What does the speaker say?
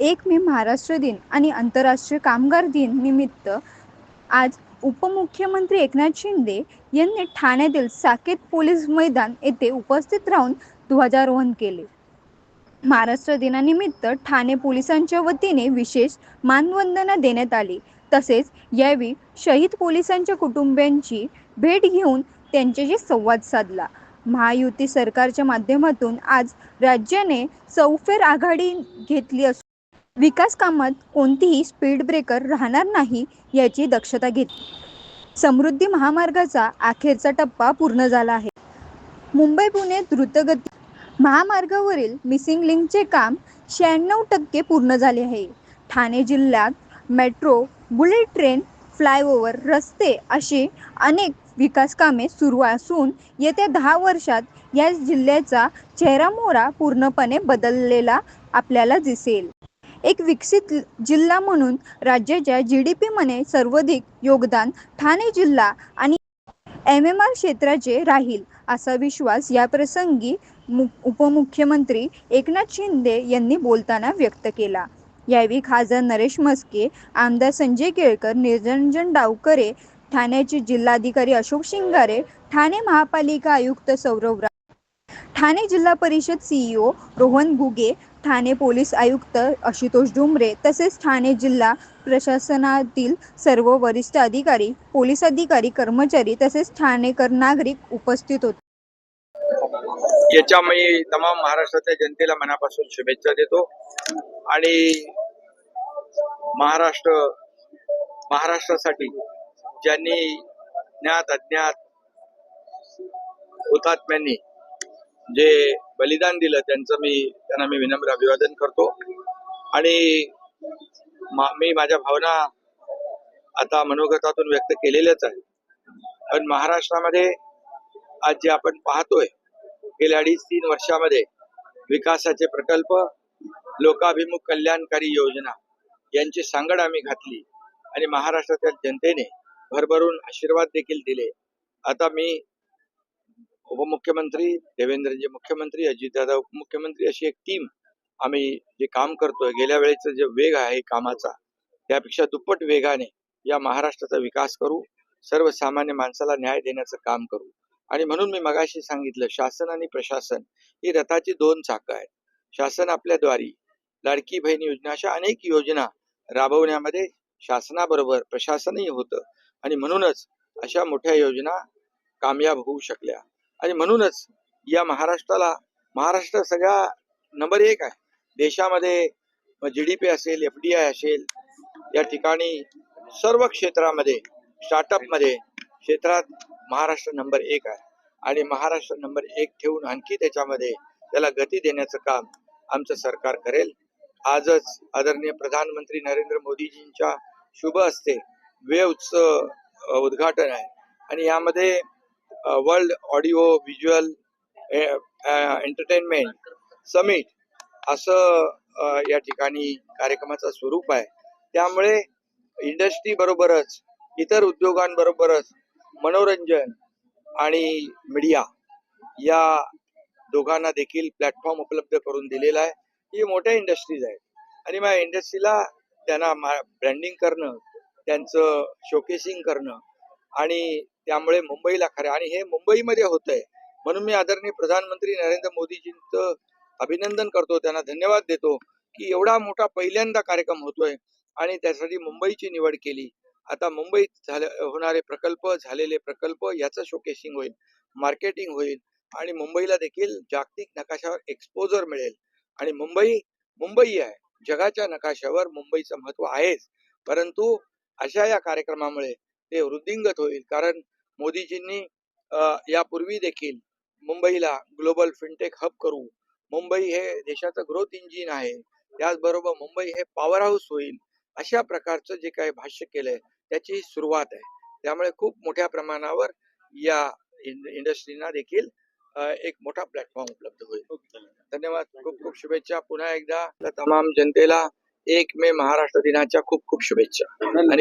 एक मे महाराष्ट्र दिन आणि आंतरराष्ट्रीय कामगार दिन निमित्त आज उपमुख्यमंत्री एकनाथ शिंदे यांनी ठाण्यातील साकेत पोलीस मैदान येथे उपस्थित राहून ध्वजारोहण केले. महाराष्ट्र दिनानिमित्त ठाणे पोलिसांच्या वतीने विशेष मानवंदना देण्यात आली. तसेच यावेळी शहीद पोलिसांच्या कुटुंबियांची भेट घेऊन त्यांच्याशी संवाद साधला. महायुती सरकारच्या माध्यमातून आज राज्याने चौफेर आघाडी घेतली असून विकास कामात कोणतीही स्पीड ब्रेकर राहणार नाही याची दक्षता घेतली समृद्धी महामार्गाचा अखेरचा टप्पा पूर्ण झाला आहे. मुंबई पुणे द्रुतगती महामार्गावरील मिसिंग लिंकचे काम शहाण्णव टक्के पूर्ण झाले आहे. ठाणे जिल्ह्यात मेट्रो बुलेट ट्रेन फ्लायओव्हर रस्ते अशी अनेक विकास कामे सुरू असून येत्या दहा वर्षात या जिल्ह्याचा चेहरामोहरा पूर्णपणे बदललेला आपल्याला दिसेल. एक विकसित जिल्हा म्हणून राज्याच्या जी डी पीमध्ये सर्वाधिक योगदान ठाणे जिल्हा आणि एम एम आर क्षेत्राचे राहील असा विश्वास याप्रसंगी मु उपमुख्यमंत्री एकनाथ शिंदे यांनी बोलताना व्यक्त केला. यावेळी खासदार नरेश मस्के आमदार संजय केळकर निरंजन डावकरे ठाण्याचे जिल्हाधिकारी अशोक शिंगारे ठाणे महापालिका आयुक्त सौरव रा ठाणे जिल्हा परिषद सीईओ रोहन गुगे ठाणे पोलीस आयुक्त आशुतोष डुमरे तसेच ठाणे जिल्हा प्रशासनातील सर्व वरिष्ठ अधिकारी पोलीस अधिकारी कर्मचारी तसेच ठाणेकर नागरिक उपस्थित होते. याच्या मी तमाम महाराष्ट्राच्या जनतेला मनापासून शुभेच्छा देतो. आणि महाराष्ट्र महाराष्ट्रासाठी ज्यांनी ज्ञात अज्ञात हुतात्म्यांनी जे बलिदान दिलं त्यांचं मी त्यांना मी विनम्र अभिवादन करतो. आणि मा- मी माझ्या भावना आता मनोगतातून व्यक्त केलेल्याच आहे पण महाराष्ट्रामध्ये आज जे आपण पाहतोय गेल्या अडीच तीन वर्षामध्ये विकासाचे प्रकल्प लोकाभिमुख कल्याणकारी योजना यांची सांगड आम्ही घातली आणि महाराष्ट्राच्या जनतेने भरभरून आशीर्वाद देखील दिले. आता मी उपमुख्यमंत्री देवेंद्रजी मुख्यमंत्री अजितदादा उपमुख्यमंत्री अशी एक टीम आम्ही जे काम करतोय गेल्या वेळेचा जे वेग आहे कामाचा त्यापेक्षा दुप्पट वेगाने या महाराष्ट्राचा विकास करू सर्वसामान्य माणसाला न्याय देण्याचं काम करू. आणि म्हणून मी मगाशी सांगितलं शासन आणि प्रशासन ही रथाची दोन चाकं आहेत. शासन आपल्याद्वारी लाडकी बहीण योजना अशा अनेक योजना राबवण्यामध्ये शासनाबरोबर प्रशासनही होतं. आणि म्हणूनच अशा मोठ्या योजना कामयाब होऊ शकल्या. आणि म्हणूनच या महाराष्ट्राला महाराष्ट्र सगळ्या नंबर एक आहे. देशामध्ये जी डी पी असेल एफ डी आय असेल या ठिकाणी सर्व क्षेत्रामध्ये स्टार्टअपमध्ये क्षेत्रात महाराष्ट्र नंबर एक आहे. आणि महाराष्ट्र नंबर एक ठेवून आणखी त्याच्यामध्ये त्याला गती देण्याचं काम आमचं सरकार करेल. आजच आदरणीय प्रधानमंत्री नरेंद्र मोदीजींच्या शुभ हस्ते वेव्हचं उत्सव उद्घाटन आहे. आणि यामध्ये world audio visual entertainment summit असं या ठिकाणी कार्यक्रमाचं स्वरूप आहे. त्यामुळे इंडस्ट्री बरोबरच इतर उद्योगांबरोबरच मनोरंजन आणि मीडिया या दोघांना देखील प्लॅटफॉर्म उपलब्ध करून दिलेला आहे. ही मोठ्या इंडस्ट्रीज आहेत. आणि मग इंडस्ट्रीला त्यांना ब्रँडिंग करणं त्यांचं शोकेसिंग करणं आणि त्यामुळे मुंबईला खरं आणि हे मुंबईमध्ये होतंय. म्हणून मी आदरणीय प्रधानमंत्री नरेंद्र मोदीजींचं अभिनंदन करतो. त्यांना धन्यवाद देतो की एवढा मोठा पहिल्यांदा कार्यक्रम होतोय आणि त्यासाठी मुंबईची निवड केली. आता मुंबईत झाले होणारे प्रकल्प झालेले प्रकल्प याचं शोकेसिंग होईल मार्केटिंग होईल आणि मुंबईला देखील जागतिक नकाशावर एक्सपोजर मिळेल. आणि मुंबई मुंबई आहे. जगाच्या नकाशावर मुंबईचं महत्त्व आहेच. परंतु अशा या कार्यक्रमामुळे ते वृद्धिंगत होईल. कारण मोदीजींनी यापूर्वी देखील मुंबईला ग्लोबल फिनटेक हब करू. मुंबई हे देशाचं ग्रोथ इंजिन आहे. त्याचबरोबर मुंबई हे पॉवर हाऊस होईल. अशा प्रकारचं जे काही भाष्य केलंय त्याची सुरुवात आहे. त्यामुळे खूप मोठ्या प्रमाणावर या इंडस्ट्रीना देखील एक मोठा प्लॅटफॉर्म उपलब्ध होईल. धन्यवाद. खूप खूप शुभेच्छा. पुन्हा एकदा तमाम जनतेला एक मे महाराष्ट्र दिनाच्या खूप खूप शुभेच्छा. आणि